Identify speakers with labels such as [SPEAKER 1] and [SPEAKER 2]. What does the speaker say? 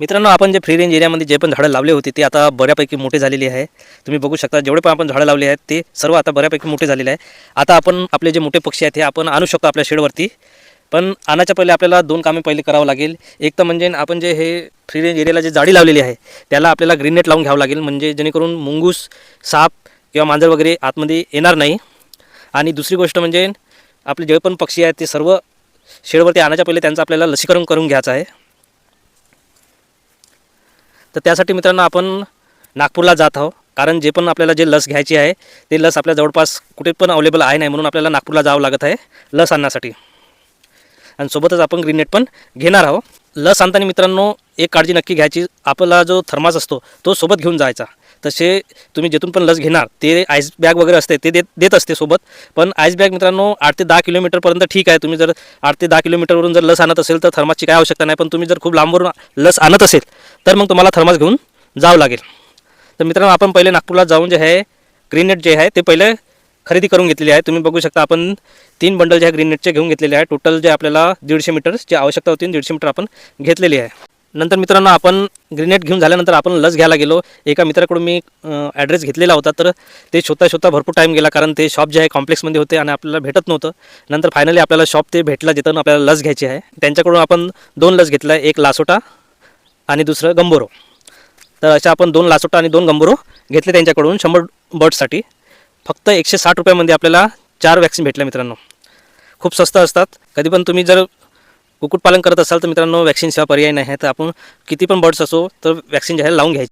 [SPEAKER 1] मित्रांनो आपण जे फ्री रेंज एरियामध्ये जे पण झाडं लावले होते ते आता बऱ्यापैकी मोठे झालेले आहे. तुम्ही बघू शकता जेवढे पण आपण झाडं लावले आहेत ते सर्व आता बऱ्यापैकी मोठे झालेले आहे. आता आपण आपले जे मोठे पक्षी आहेत हे आपण आणू शकतो आपल्या शेडवरती. पण आणायच्या पहिले आपल्याला दोन कामे पहिले करावं लागेल. एक तर म्हणजे आपण जे हे फ्री रेंज एरियाला जे जाळी लावलेली आहे त्याला आपल्याला ग्रीन नेट लावून घ्यावं लागेल. म्हणजे जेणेकरून मुंगूस साप किंवा मांजर वगैरे आतमध्ये येणार नाही. आणि दुसरी गोष्ट म्हणजे आपले जे पण पक्षी आहेत ते सर्व शेडवरती आणायच्या पहिले त्यांचं आपल्याला लसीकरण करून घ्यायचं आहे. तर त्यासाठी मित्रांनो आपण नागपूरला जात आहोत. कारण जे पण आपल्याला जे लस घ्यायची आहे ते लस आपल्या जवळपास कुठे पण अवेलेबल आहे नाही म्हणून आपल्याला नागपूरला जावं लागत आहे लस आणण्यासाठी. आणि सोबतच आपण ग्रीन नेट पण घेणार आहोत. लस आणताना मित्रांनो एक काळजी नक्की घ्यायची. आपला जो थर्मास असतो तो सोबत घेऊन जायचा. तसे तुम्ही जिथून पण लस घेणार ते आईस बॅग वगैरे असते ते देत देत असते सोबत. पण आईस बॅग मित्रांनो आठ ते दहा किलोमीटरपर्यंत ठीक आहे. तुम्ही जर आठ ते दहा किलोमीटरवरून जर लस आणत असेल तर थर्मासची काय आवश्यकता नाही. पण तुम्ही जर खूप लांबवरून लस आणत असेल तर मग तुम्हाला थर्मास घेऊन जावं लागेल. तर मित्रांनो आपण पहिले नागपूरला जाऊन जे आहे ग्रीननेट जे आहे ते पहिले खरेदी करून घेतलेली आहे. तुम्ही बघू शकता आपण तीन बंडल जे आहे ग्रीननेटचे घेऊन घेतलेले आहे. टोटल जे आपल्याला दीडशे मीटर जी आवश्यकता होती दीडशे मीटर आपण घेतलेली आहे. नंतर मित्रांनो आपण ग्रीनेट घेऊन झाल्यानंतर आपण लस घ्यायला गेलो. एका मित्राकडून मी ॲड्रेस घेतलेला होता तर ते शोधता शोधता भरपूर टाईम गेला कारण ते शॉप जे आहे कॉम्प्लेक्समध्ये होते आणि आपल्याला भेटत नव्हतं. नंतर फायनली आपल्याला शॉप ते भेटला जिथून आपल्याला लस घ्यायची आहे. त्यांच्याकडून आपण दोन लस घेतला आहे एक लासोटा आणि दुसरं गंबोरो तर अशा आपण दोन लासोटा आणि दोन गंबोरो घेतले त्यांच्याकडून शंभर बर्डसाठी. फक्त एकशे साठ रुपयामध्ये आपल्याला चार वॅक्सिन भेटल्या मित्रांनो. खूप स्वस्त असतात. कधी पण तुम्ही जर कुक्कुटपालन करत असाल तर मित्रांनो वॅक्सिन सेवा पर्याय नाही आहे. तर आपण किती पण बर्ड्स असो तर वॅक्सिन जे आहे लावून घ्यायची.